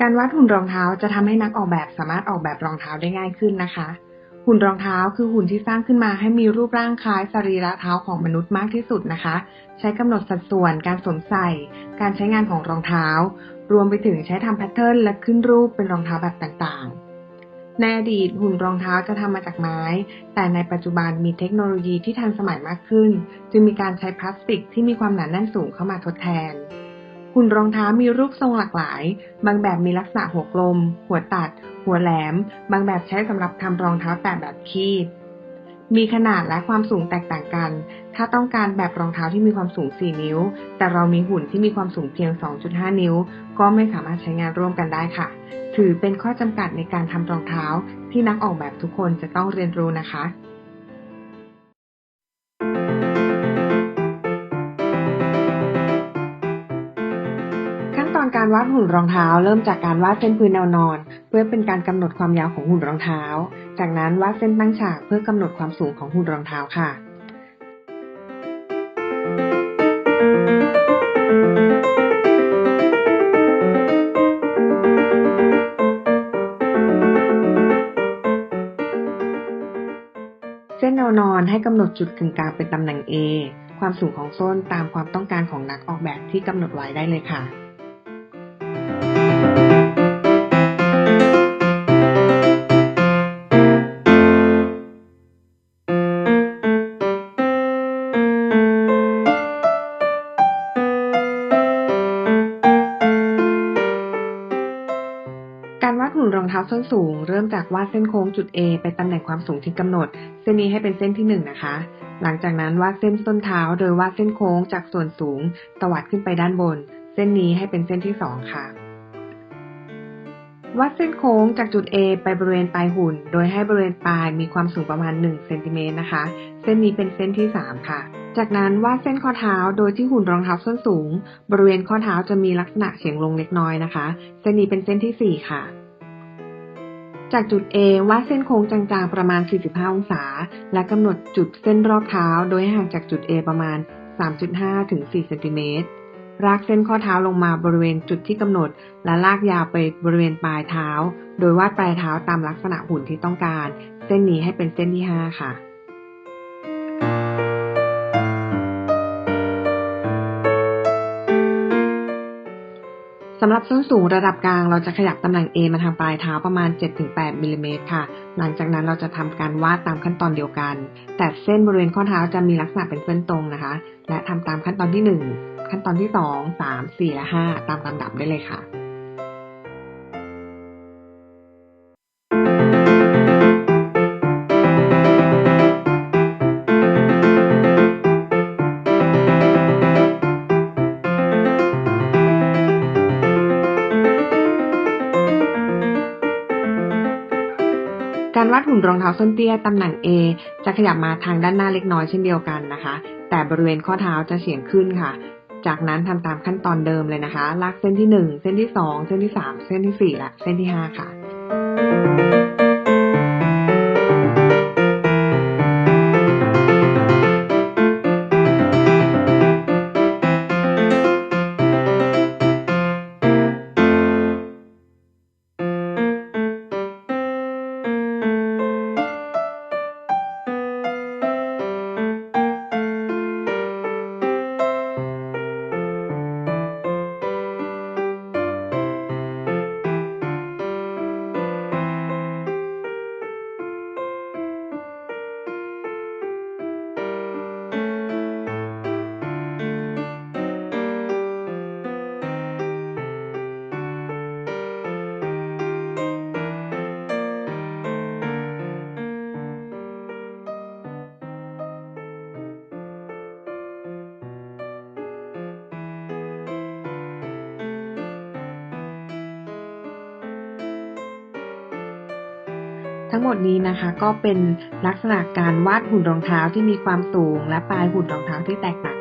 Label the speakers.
Speaker 1: การวาดหุ่นรองเท้าจะทำให้นักออกแบบสามารถออกแบบรองเท้าได้ง่ายขึ้นนะคะ หุ่นรองเท้าคือหุ่นที่สร้างขึ้นมาให้มีรูปร่างคล้ายสรีระเท้าของมนุษย์มากที่สุดนะคะ ใช้กำหนดสัดส่วนการสวมใส่ การใช้งานของรองเท้า รวมไปถึงใช้ทำแพทเทิร์นและขึ้นรูปเป็นรองเท้าแบบต่างๆในอดีตหุ่นรองเท้าจะทำมาจากไม้ แต่ในปัจจุบันมีเทคโนโลยีที่ทันสมัยมากขึ้น จึงมีการใช้พลาสติกที่มีความหนาแน่นสูงเข้ามาทดแทน หุ่นรองเท้ามีรูปทรงหลากหลาย บางแบบมีลักษณะหัวกลม หัวตัด หัวแหลม บางแบบใช้สำหรับทำรองเท้าแตะแบบคีบ มีขนาดและความสูงแตกต่างกัน ถ้าต้องการแบบรองเท้าที่มีความสูง 4 นิ้ว แต่เรามีหุ่นที่มีความสูงเพียง 2.5 นิ้ว ก็ไม่สามารถใช้งานร่วมกันได้ค่ะ ถือเป็นข้อจำกัดในการทำรองเท้าที่นักออกแบบทุกคนจะต้องเรียนรู้นะคะ การวาดหุ่นรองเท้าเริ่มจากการวาดเส้นพื้นแนวนอน เพื่อเป็นการกำหนดความยาวของหุ่นรองเท้า จากนั้นวาดเส้นตั้งฉากเพื่อกำหนดความสูงของหุ่นรองเท้าค่ะเส้นแนวนอนให้กำหนดจุดกึ่งกลางเป็นตำแหน่ง A ความสูงของส้นตามความต้องการของนักออกแบบที่กำหนดไว้ได้เลยค่ะ เท้าส้นสูง เริ่มจากวาดเส้นโค้งจุด A ไปตำแหน่งความสูงที่กำหนด เส้นนี้ให้เป็นเส้นที่1นะคะ หลังจากนั้นวาดเส้นส้นเท้า โดยวาดเส้นโค้งจากส่วนสูงตวัดขึ้นไปด้านบน เส้นนี้ให้เป็นเส้นที่ 2 ค่ะ วาดเส้นโค้งจากจุด A ไปบริเวณปลายหุ่น โดยให้บริเวณปลายมีความสูงประมาณ1เซนติเมตรนะคะ เส้นนี้เป็นเส้นที่ 3 ค่ะจากนั้นวาดเส้นข้อเท้าโดยที่หุ่นรองเท้าส้นสูง บริเวณข้อเท้าจะมีลักษณะเฉียงลงเล็กน้อยนะคะ เส้นนี้เป็นเส้นที่ 4 ค่ะ จากจุด A วาดเส้นโค้งจางๆ ประมาณ 45 องศา และกำหนดจุดเส้นรอบเท้า โดยห้ห่างจากจุด A ประมาณ 3.5 ถึง 4 เซนติเมตร ลากเส้นข้อเท้าลงมาบริเวณจุดที่กำหนด และลากยาวไปบริเวณปลายเท้า โดยวาดปลายเท้าตามลักษณะหุ่นที่ต้องการ เส้นนี้ให้เป็นเส้นที่ 5 ค่ะ สำหรับส้นสูงระดับกลางเราจะขยับตำแหน่ง A มาทางปลายเท้าประมาณ 7-8มิลลิเมตรค่ะ หลังจากนั้นเราจะทำการวาดตามขั้นตอนเดียวกัน แต่เส้นบริเวณข้อเท้าจะมีลักษณะเป็นเส้นตรงนะคะ และทำตามขั้นตอนที่ 1 ขั้นตอนที่ 2 3 4 และ 5 ตามลำดับได้เลยค่ะ การวัดหุ่นรองเท้าส้นเตี้ยตำแหน่ง A จะขยับมาทางด้านหน้าเล็กน้อยเช่นเดียวกันนะคะ แต่บริเวณข้อเท้าจะเฉียงขึ้นค่ะ จากนั้นทำตามขั้นตอนเดิมเลยนะคะ ลากเส้นที่ 1 เส้นที่ 2 เส้นที่ 3 เส้นที่4และเส้นที่ 5 ค่ะ ทั้งหมดนี้นะคะก็เป็นลักษณะการวาดหุ่นรองเท้าที่มีความสูง และปลายหุ่นรองเท้าที่แตกต่าง